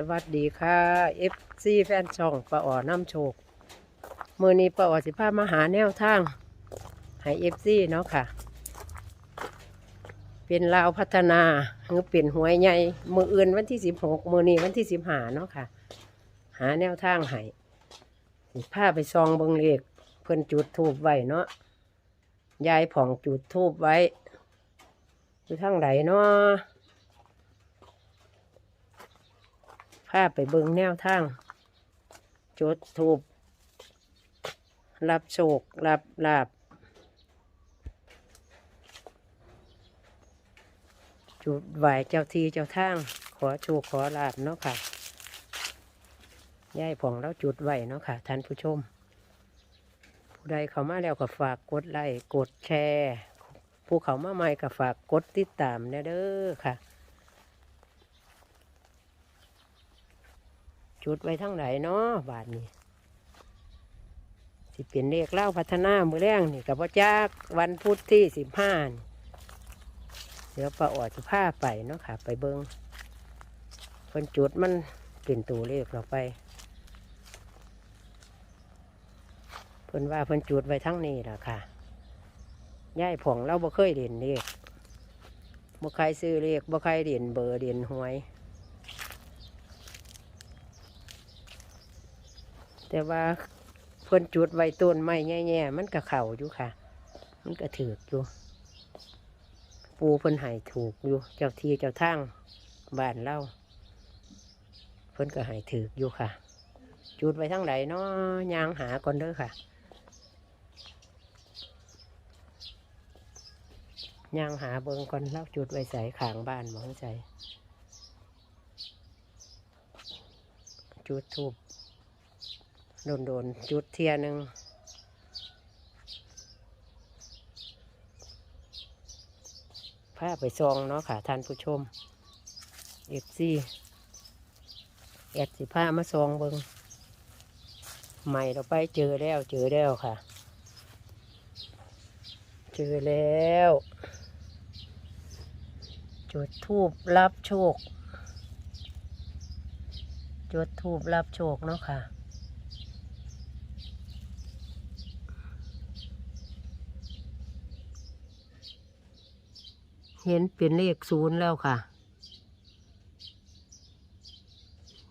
สวัสดีค่ะเอฟซีแฟนช่องป้าอ๋อน้ำโชคมือนี้ป้าอ๋อสิพามาหาแนวทางให้เอฟซีเนาะค่ะ เป็นลาวพัฒนาหรือเป็นหวยใหญ่มืออื่นวันที่สิบหกมือนี้วันที่สิบหาเนาะค่ะ หาแนวทางให้สิพาไปซองเบิงเลขเพิ่อนจุดทูบไว้เนาะยายผ่องจุดทูบไว้อยู่ทางไหนเนาะ พาไปเบิงแนวทางจดทูบรับโชครับลาบจุดไหวเจ้าทีเจ้าทาง ขอโชคขอลาบเนาะค่ะย่ายผ่องแล้วจุดไหวเนาะค่ะท่านผู้ชม ผู้ใดเขามาแล้วก็ฝากกดไลค์กดแชร์ ผู้เขามาใหม่ก็ฝากกดติดตามแน่เด้อค่ะ จุดไว้ทั้งไหนเนาะบาทนี้สิเป็นเลขเล่าพัฒนามือแรงนี่กับพ่อจักวันพุธที่สิบห้าเดี๋ยวป้าออดจะพาไปเนาะค่ะ ไปเบิงเพิ่นจุดมันเป็นตัวเลขเราไปเพิ่นว่าเพิ่นจุดไว้ทั้งนี้แหละค่ะย่ายผ่องเราบ่เคยเด่นเลขบ่ใครซื้อเลขบ่ใครเด่นเบอร์เด่นหวย แต่ว่าเพิ่นจุดไว้ต้นไม้แง่ๆมันก็เข่าอยู่ค่ะ มันก็ถือกอยู่ ปูเพิ่นให้ถูกอยู่ เจ้าที่เจ้าทางบ้านเล่าเพิ่นก็ให้ถือกอยู่ค่ะ จุดไว้ทั้งไหนเนาะยางหาก่อนเด้อค่ะยางหาเบิงก่อนเล่าจุดไว้ใส่ขางบ้านหมองใจจุดทูบ โดนโดนๆจุดเทียหนึ่งพาไปซองเนาะค่ะท่านผู้ชมเอฟซีแอดสิผ้ามาซองเบิงใหม่เราไปเจอแล้วเจอแล้วค่ะ เจอแล้ว จุดทูบรับโชค จุดทูบรับโชคเนาะค่ะ เห็นเป็นเลขศูนย์แล้วค่ะ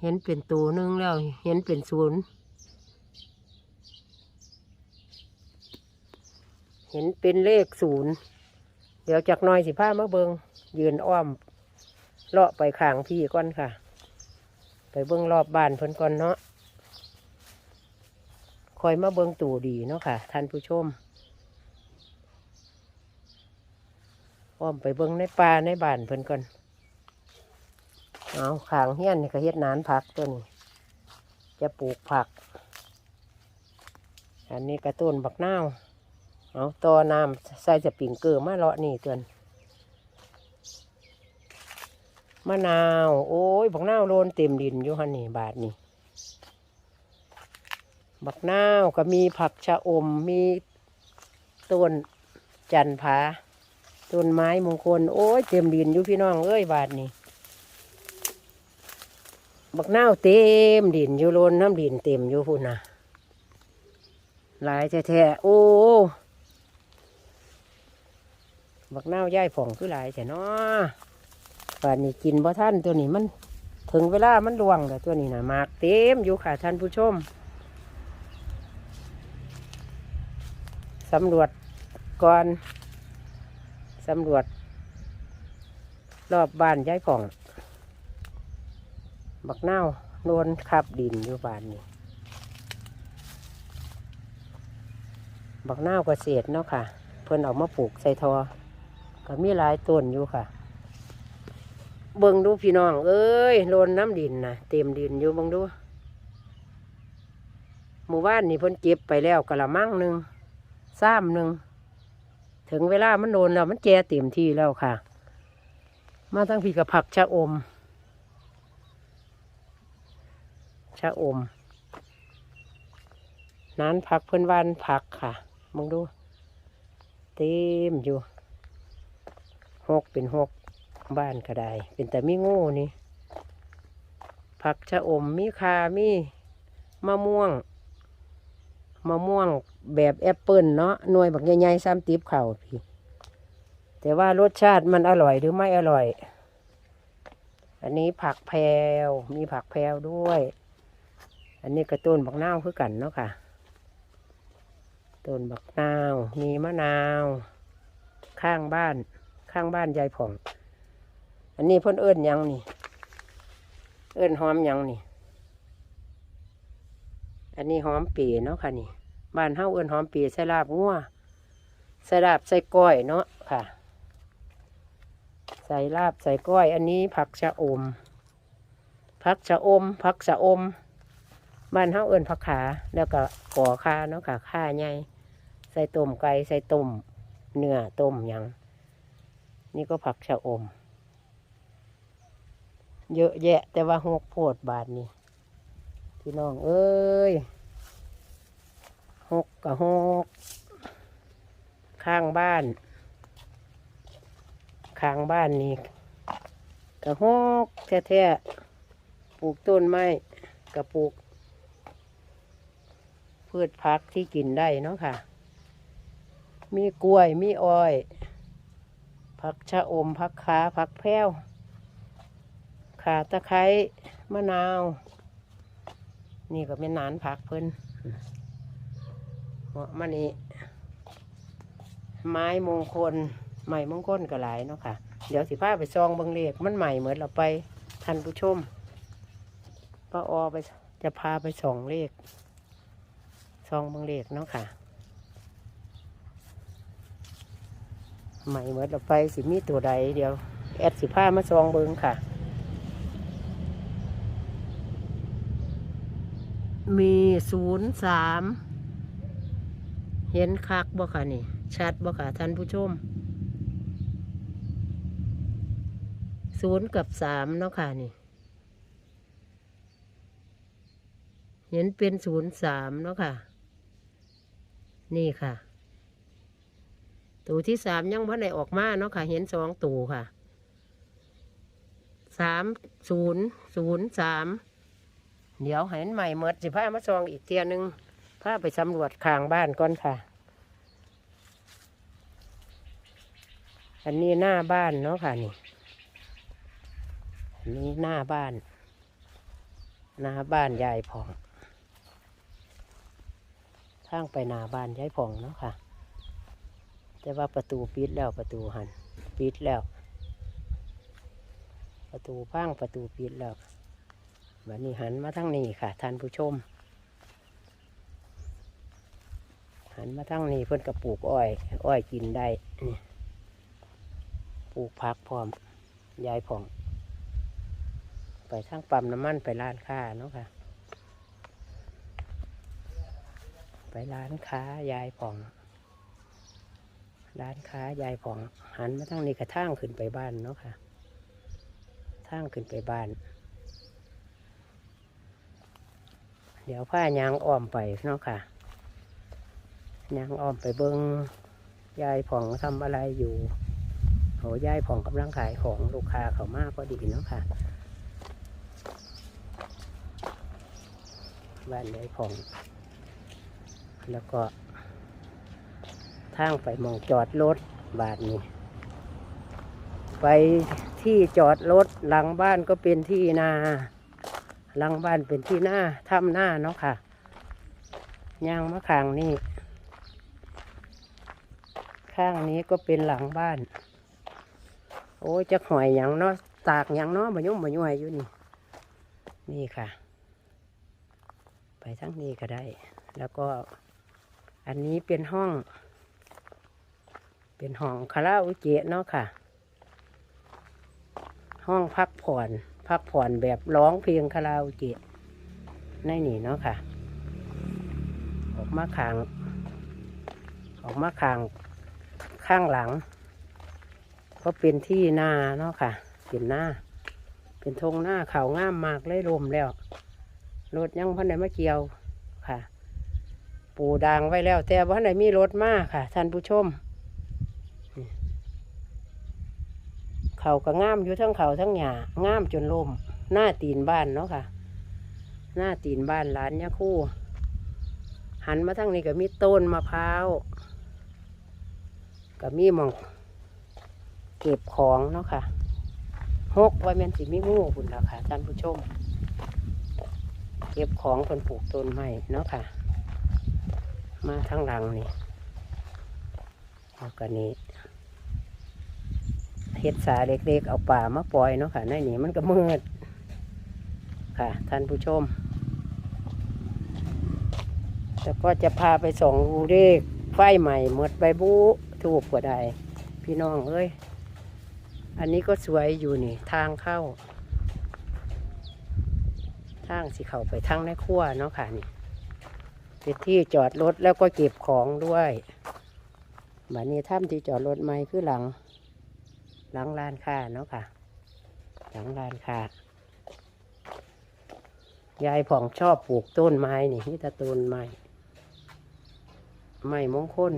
เห็นเป็นตัวหนึ่งแล้ว เห็นเป็นศูนย์เห็นเป็นเลขศูนย์เดี๋ยวจากน้อยสิผ้ามาเบิงยืนอ้อมเลาะไปข้างพี่ก่อนค่ะ ไปเบิงรอบบ้านเพิ่นก่อนเนาะคอยมาเบิงตู่ดีเนาะค่ะ ท่านผู้ชม อ้อมไปเบิ่งในป่าในบ้านเพิ่นก่อนเอาขางเฮียนนี่ก็เฮ็ดนานผักตัวนี้จะปลูกผัก อันนี้กระต้นบักนาวเอาตอน้ำใส่สปริงเกอร์มาเลาะนี่เตือนมะนาว โอ้ยบักนาวโลนเต็มดินอยู่ฮันนี่บาทนี่บักนาวก็มีผักชะอมมีต้นจันผา ต้นไม้มงคล โอ้ยเต็มดินอยู่พี่น้องเอ้ยบาทนี่บักนาวเต็มดินอยู่โลนน้ำดินเต็มอยู่พุ่นนะหลายแท้ๆโอ้บักนาวย่ายผ่องคือหลายแต่เนาะบาทนี้กินบ่ท่านตัวนี้มัน ถึงเวลามันรวงแต่ตัวนี้นะมากเต็มอยู่ค่ะท่านผู้ชมสำรวจก่อน สำรวจ รอบบ้านย้ายผ่อง บักเน่าวโนนขับดินอยู่บ้านนี้บักเน่าวเกษตรเนาะค่ะ เพิ่นออกมาปลูกใส่ทอ ก็มีหลายต้นอยู่ค่ะ เบิ่งดูพี่น้อง เอ้ยโลนน้ำดินนะเต็มดินอยู่เบิ่งดูหมู่บ้านนี่เพิ่นเก็บไปแล้วกะละมังหนึ่งซ้ำหนึ่ง ถึงเวลามันโดนแล้วมันแก่เต็มที่แล้วค่ะ มาทั้งพี่กับผักชะอม ชะอม นั้นผักเพื่อนวานผักค่ะมองดู เต็มอยู่หกเป็นหกบ้านก็ได้ เป็นแต่มีโง่นี่ผักชะอมมีคามีมะม่วง มะม่วงแบบแอปเปิลเนาะหน่วยบักใหญ่ๆซ้ำติบเข่าพี่ แต่ว่ารสชาติมันอร่อยหรือไม่อร่อย อันนี้ผักแพรวมีผักแพรวด้วย อันนี้กระต้นบักนาวคือกันเนาะค่ะ ต้นบักนาว มีมะนาว ข้างบ้าน ข้างบ้านยายผ่อง อันนี้พ่นเอิ้นหยังนี่ เอิ้นหอมยังนี่ อันนี้หอมปีเนาะค่ะนี่บ้านเฮาเอิ้นหอมปีใส่ลาบงัวใส่ลาบใส่ก้อยเนาะค่ะ ใส่ลาบใส่ก้อย อันนี้ผักชะอมผักชะอมผักชะอมบ้านเฮาเอิ้นผักขา แล้วก็ก่อคาเนาะค่ะข่าใหญ่ใส่ต้มไก่ใส่ต้มเนื้อต้มหยังนี่ก็ผักชะอม เยอะแยะแต่ว่าหกโพดบาทนี่ พี่น้องเอ้ยหกกับหกข้างบ้าน ข้างบ้านนี่กระหกแท้ๆปลูกต้นไม้กระปลูก พืชพักที่กินได้เนาะค่ะ มีกล้วยมีอ้อยผักชะอมผักขาผักแพ้วขาตะไคร้มะนาว นี่ก็เป็นหนานผักเพิ่นเหมาะมานี่ไม้มงคลใหม่มงคลก็หลายเนาะค่ะ เดี๋ยวสิพาไปซองเบิงเลขมันใหม่เหมือนเราไปท่านผู้ชมป้าออไปจะพาไปส่องเลขซองเบิงเลขเนาะค่ะ ใหม่เหมือนเราไปสิมีตัวใดเดี๋ยว แอดสิพามาซองเบิงค่ะ มีศูนย์สามเห็นคักบ่ค่ะนี่ ชัดบ่ค่ะท่านผู้ชมศูนย์กับสามเนาะค่ะนี่ เห็นเป็นศูนย์สามเนาะค่ะ นี่ค่ะ ตัวที่สามยังพ่ได้ออกมาเนาะค่ะ เห็นสองตัวค่ะสามศูนย์ศูนย์สาม เดี๋ยวเห็นใหม่เมดสิพามาซองอีกเทียหนึงพาไปสำรวจข้างบ้านก่อนค่ะ อันนี้หน้าบ้านเนาะค่ะนี่อันนี้หน้าบ้าน หน้าบ้านยายผ่องทางไปหน้าบ้านยายผ่องเนาะค่ะ แต่ว่าประตูปิดแล้วประตูหันปิดแล้ว ประตูพังประตูปิดแล้ว วันนี้หันมาทางนี้ค่ะท่านผู้ชม หันมาทางนี้เพิ่นกับปลูกอ้อย อ้อยกินได้นี่ปลูกผักพร้อมยายผ่อง ไปทางปั๊มน้ำมันไปร้านค้าเนาะค่ะ ไปร้านค้ายายผ่องร้านค้ายายผ่องหันมาทางนี้กระทางขึ้นไปบ้านเนาะค่ะทางขึ้นไปบ้าน เดี๋ยวผ้ายางอ้อมไปเนาะค่ะยางอ้อมไปเบิงยายผ่องทำอะไรอยู่โหยายผ่องกำลังขายของลูกค้าเขามากพอดีเนาะค่ะบ้านยายผ่อง แล้วก็ทางไปมองจอดรถบาทนี้ ไปที่จอดรถหลังบ้านก็เป็นที่นา หลังบ้านเป็นที่หน้าถ้ำหน้าเนาะค่ะยางมะขางนี่ข้างนี้ก็เป็นหลังบ้าน โอ้ยจะหอยอย่างเนาะตากอย่างเนาะมายุ่มมายุ่ยอยู่นี่ นี่ค่ะ ไปทั้งนี้ก็ได้ แล้วก็อันนี้เป็นห้อง เป็นห้องคาราโอเกะเนาะค่ะ ห้องพักผ่อน พักผ่อนแบบร้องเพลงคาราโอเกะในนี่เนาะค่ะ ออกมาขาง ออกมาขางข้างหลัง ก็เป็นที่นาเนาะค่ะ เป็นหน้า เป็นทงหน้าเขาวงามมากเลยลมแล้วรถยังพันไหนมาเกี่ยวค่ะ ปูดางไว้แล้ว แต่พันไหนมีรถมากค่ะ ท่านผู้ชม เขาก็งามอยู่ทั้งเขาทั้งหญ้างามจนลมหน้าตีนบ้านเนาะค่ะ หน้าตีนบ้านหลานยาคู่ หันมาทางนี้ก็มีต้นมะพร้าวก็มีมองเก็บของเนาะค่ะหกไว้แม่นสิมีงูคุณล่ะค่ะท่านผู้ชม เก็บของคนปลูกต้นไม้เนาะค่ะ มาทางหลังนี่แล้วก็นี่ เฮ็ดสาเล็กๆ เอาป่ามาปล่อยเนาะค่ะในนี่มันก็มืด ค่ะ ท่านผู้ชมแล้วก็จะพาไปส่องดูเลขไฟใหม่หมดใบบูถูกกว่าใดพี่น้องเอ้ย อันนี้ก็สวยอยู่นี่ ทางเข้า ทางสิเขาไปทางในครัวเนาะค่ะนี่เป็นที่จอดรถแล้วก็เก็บของด้วยบัดนี้ถ้ำที่จอดรถใหม่คือหลัง หลังลานค้าเนาะค่ะ หลังลานค้ายายผ่องชอบปลูกต้นไม้นี่นี่ต่ต้นไม้ไม้มงคล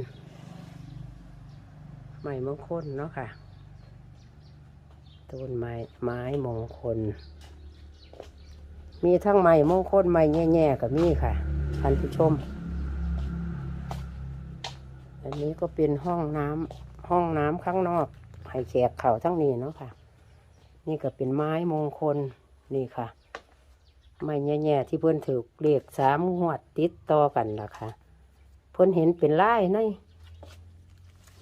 ไม้มงคลเนาะค่ะ ต้นไม้ไม้มงคล มีทั้งไม้มงคลไม้แง่ๆกับมีค่ะท่านผู้ชม อันนี้ก็เป็นห้องน้ำห้องน้ำข้างนอก ให้แขกเข่าทั้งนี้เนาะค่ะ นี่ก็เป็นไม้มงคลนี่ค่ะ ไม้แง่ๆที่เพิ่นถือเลขสามงวดติดต่อกันล่ะค่ะ เพิ่นเห็นเป็นลายใน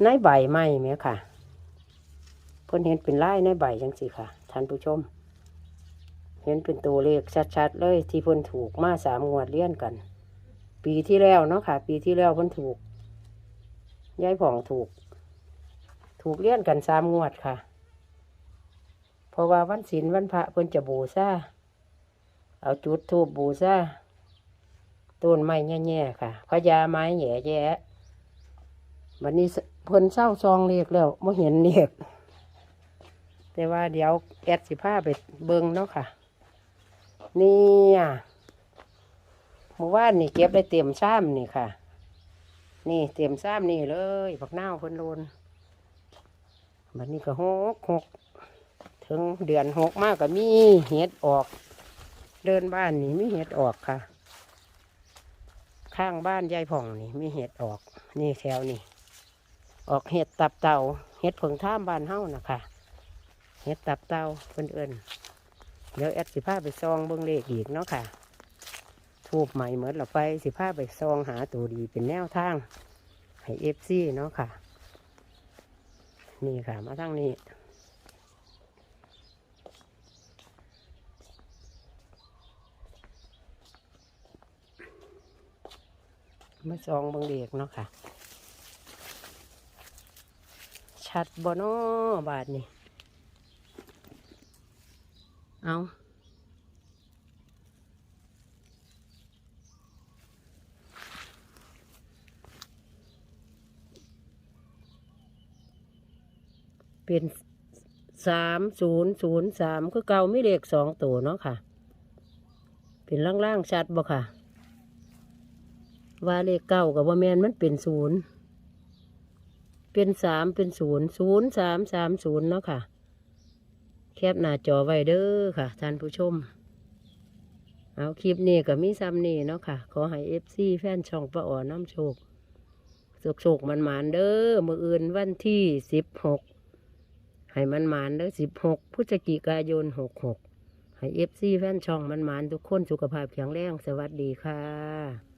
ในใบไม้ไหมค่ะ เพิ่นเห็นเป็นลายในใบจังสิค่ะท่านผู้ชม เห็นเป็นตัวเลขชัดๆเลยที่เพิ่นถูกมาสามงวดเลี้ยนกัน ปีที่แล้วเนาะค่ะ ปีที่แล้วเพิ่นถูกยายผ่องถูก ถูกเลี้ยนกันสามงวดค่ะ เพราะว่าวันศีลวันพระเพิ่นจะบูชาเอาจุดทูบบูชาต้นไม้แง่ๆค่ะพญาไม้แย่แย่วันนี้เพิ่นเศร้าซองเรียกแล้วไม่เห็นเรียกแต่ว่าเดี๋ยวแอดสิผ้าไปเบิงเนาะค่ะ นี่อะเมื่อวานนี่เก็บได้เตรียมซ้ำนี่ค่ะ นี่เตรียมซ้ำนี่เลยผักเน่าวเพิ่นโลน บัดนี้ก็หกหกถึงเดือนหกมากก็มีเห็ดออก เดินบ้านนี่มีเห็ดออกค่ะ ข้างบ้านยายผ่องนี่มีเห็ดออก นี่แถวนี่ออกเห็ดตับเต่าเห็ดผงท่ามบ้านเฮ้านะคะเห็ดตับเต่าเพิ่นเอิญเดี๋ยวแอดสิผ้าไปซองเบิ้งเลขอีกเนาะค่ะทูบใหม่เหมือนเราไปสิผ้าไปซองหาตัวดีเป็นแนวทางให้เอฟซีเนาะค่ะ นี่ค่ะมาทั้งนี้มาซองบางเด็กเนาะค่ะ ชัดบ่นอบาทนี่ เอา เป็นสามศูนย์ศูนย์สามคือเก่าไม่เลขสองตัวเนาะค่ะ เป็นล่างๆชัดบ่ค่ะ ว่าเลขเก้ากับว่าแมนมันเป็นศูนย์เป็นสามเป็นศูนย์ศูนย์สามสามศูนย์เนาะค่ะ แคบหน้าจอไว้เด้อค่ะ ท่านผู้ชม เอาคลิปนี้กับมีซ้ำนี่เนาะค่ะ ขอให้เอฟซีแฟนช่องประอ๋อน้ำโชคโชคโชคมันหมานเด้อมืออื่นวันที่สิบหก ให้มันหมานเด้อสิบหกพฤศจิกายนหกหกให้เอฟซีแฟนช่องมันหมานทุกคนสุขภาพแข็งแรง สวัสดีค่ะ